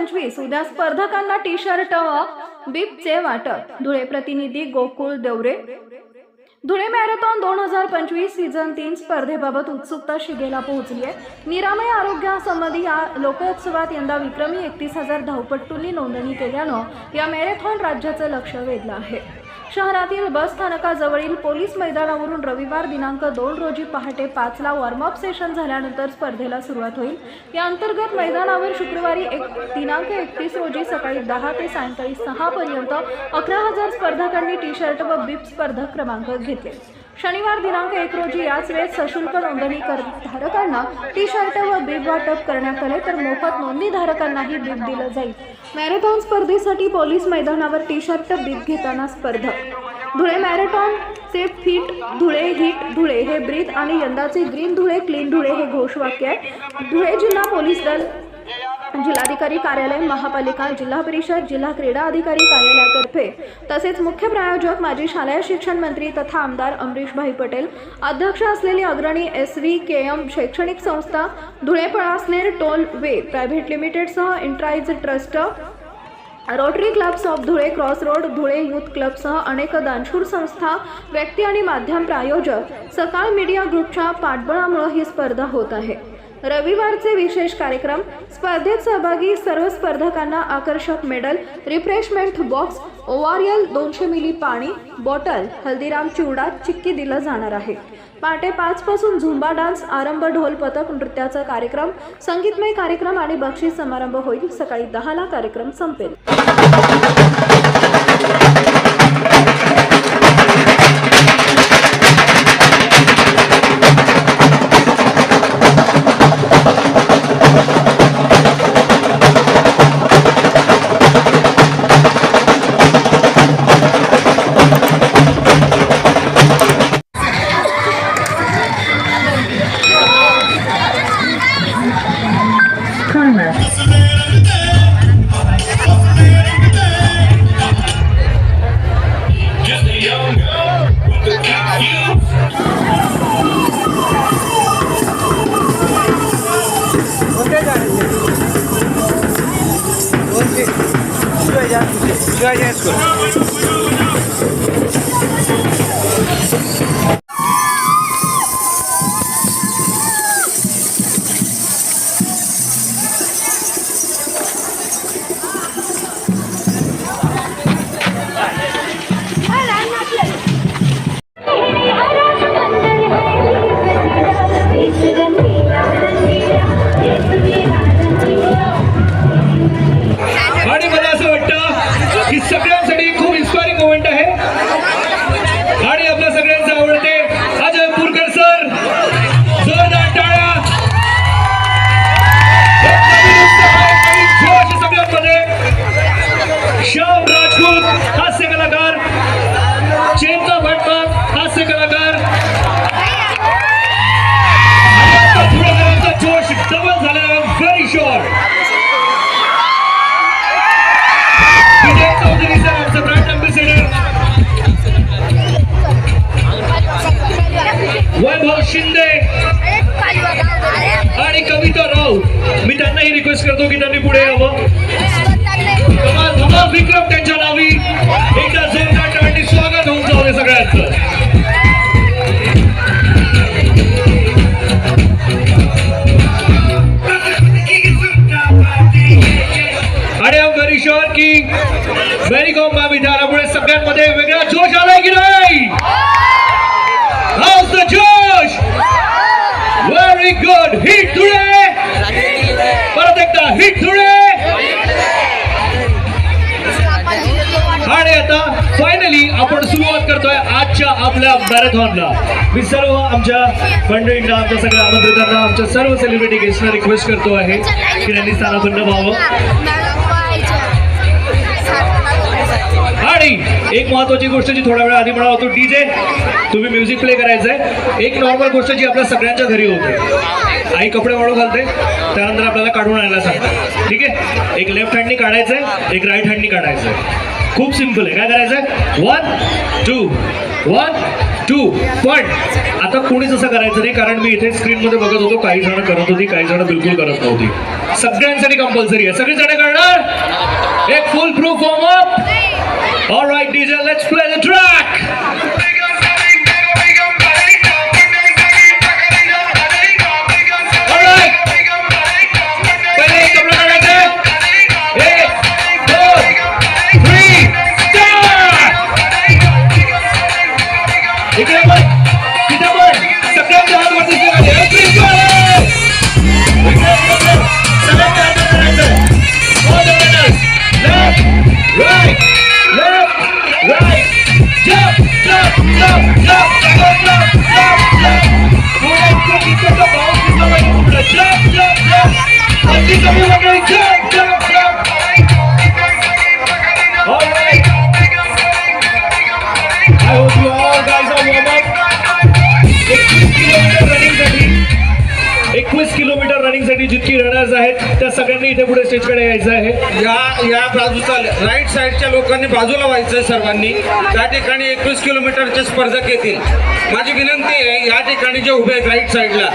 पंचवीस. उद्या स्पर्धकांना टी शर्ट व बिबचे वाटप. धुळे प्रतिनिधी गोकुळ देवरे. धुळे मॅरेथॉन दोन हजार पंचवीस सीझन तीन स्पर्धेबाबत उत्सुकता शिगेला पोहोचली आहे. निरामय आरोग्यासंबंधी या लोकोत्सवात यंदा विक्रमी एकतीस हजार धावपट्टूंनी नोंदणी केल्यानं या मॅरेथॉन राज्याचं लक्ष वेधलं आहे. शहरातील बस स्थानकाजवळील पोलीस मैदानावरून रविवार दिनांक दोन रोजी पहाटे पाचला वॉर्मअप सेशन झाल्यानंतर स्पर्धेला सुरुवात होईल. या अंतर्गत मैदानावर शुक्रवारी एक दिनांक एकतीस रोजी सकाळी दहा ते सायंकाळी सहापर्यंत अकरा हजार स्पर्धकांनी टी शर्ट व बीप स्पर्धक क्रमांक घेतले. शनिवार दिनांक एक रोजी याच वेळेस सशुल्क नोंदणी कर धारकांना टी शर्ट व बीब वाटप करण्यात आले तर मोफत नोंदणी धारकांनाही बीब दिलं जाईल. मॅरेथॉन स्पर्धेसाठी पोलीस मैदानावर टी शर्ट बीब घेताना स्पर्धक Dhule marathon fit Dhule hit Dhule हे ब्रीथ आणि यंदाचे ग्रीन धुळे क्लीन धुळे हे घोषवाक्य आहे. धुळे जिल्हा पोलीस दल जिल्हाधिकारी कार्यालय महापालिका जिल्हा परिषद जिल्हा क्रीडा अधिकारी कार्यालयातर्फे. तसेच मुख्य प्रायोजक माजी शालेय शिक्षण मंत्री तथा आमदार अमरीशभाई पटेल अध्यक्ष असलेली अग्रणी एस व्ही के एम शैक्षणिक संस्था Dhule Palasner toll way private लिमिटेडसह इंट्राईज trust Rotary clubs of Dhule cross road Dhule youth क्लबसह अनेक दानशूर संस्था व्यक्ती आणि माध्यम प्रायोजक सकाळ मीडिया ग्रुपच्या पाठबळामुळे ही स्पर्धा होत आहे. रविवारचे विशेष कार्यक्रम स्पर्धेत सहभागी सर्व स्पर्धकांना आकर्षक मेडल रिफ्रेशमेंट बॉक्स ओवारियल दोनशे मिली पाणी बॉटल हल्दीराम चिवडा चिक्की दिलं जाणार आहे. पहाटे पाच पासून झुंबा डान्स आरंभ ढोल पथक नृत्याचा कार्यक्रम संगीतमय कार्यक्रम आणि बक्षीस समारंभ होईल. सकाळी दहाला कार्यक्रम संपेल. né? Hoje, hoje, hoje, hoje, hoje, hoje, Shinde आणि कविता राव मी त्यांनाही रिक्वेस्ट करतो की त्यांनी पुढे यावं. धमाल धमाल विक्रम त्यांच्या नावी. एकदा जोरदार टाळणी स्वागत होऊन जाऊ दे सगळ्यांचं व्हेरी शुअर की व्हेरी कॉम मॅम धारामुळे सगळ्यांमध्ये वेगळा जोश आलाय की नाही? जोश व्हेरी गुड हिट धुळे परत एकदा हिट धुळे आणि आता फायनली आपण सुरुवात करतोय आजच्या आपल्या मॅरेथॉनला मी सर्व आमच्या मंडळींना आमच्या सगळ्या आमंत्रितांना आमच्या सर्व सेलिब्रिटी गेस्टना रिक्वेस्ट करतो आहे की त्यांनी स्थानापन्न व्हावं. आणि एक महत्वाची गोष्ट जी थोड्या वेळ आधी म्हणा होतो डीजे. तुम्ही म्युझिक प्ले करायचंय. एक नॉर्मल गोष्ट जी आपल्या सगळ्यांच्या घरी होते. आई कपडे वाळू घालते त्यानंतर आपल्याला काढून आणायला सांगते. ठीक आहे? एक लेफ्ट हँडनी काढायचंय एक राईट हँडनी काढायचंय. खूप सिंपल आहे. काय करायचं वन टू वन टू पण आता कोणीच असं करायचं नाही कारण मी इथे स्क्रीनमध्ये बघत होतो काही जण करत होती काही जण बिलकुल करत नव्हती. सगळ्यांसाठी कंपल्सरी आहे. सगळी जण करणार? एक full proof form up all right DJ let's play the Let's go! जितकी रनर्स आहेत त्या सगळ्यांनी इथे पुढे स्टेजकडे यायचं आहे. या या बाजूचा राईट साईडच्या लोकांनी बाजूला व्हायचं सर्वांनी. त्या ठिकाणी एकवीस किलोमीटरचे स्पर्धक येतील. माझी विनंती आहे या ठिकाणी जे उभे आहेत राईट साईडला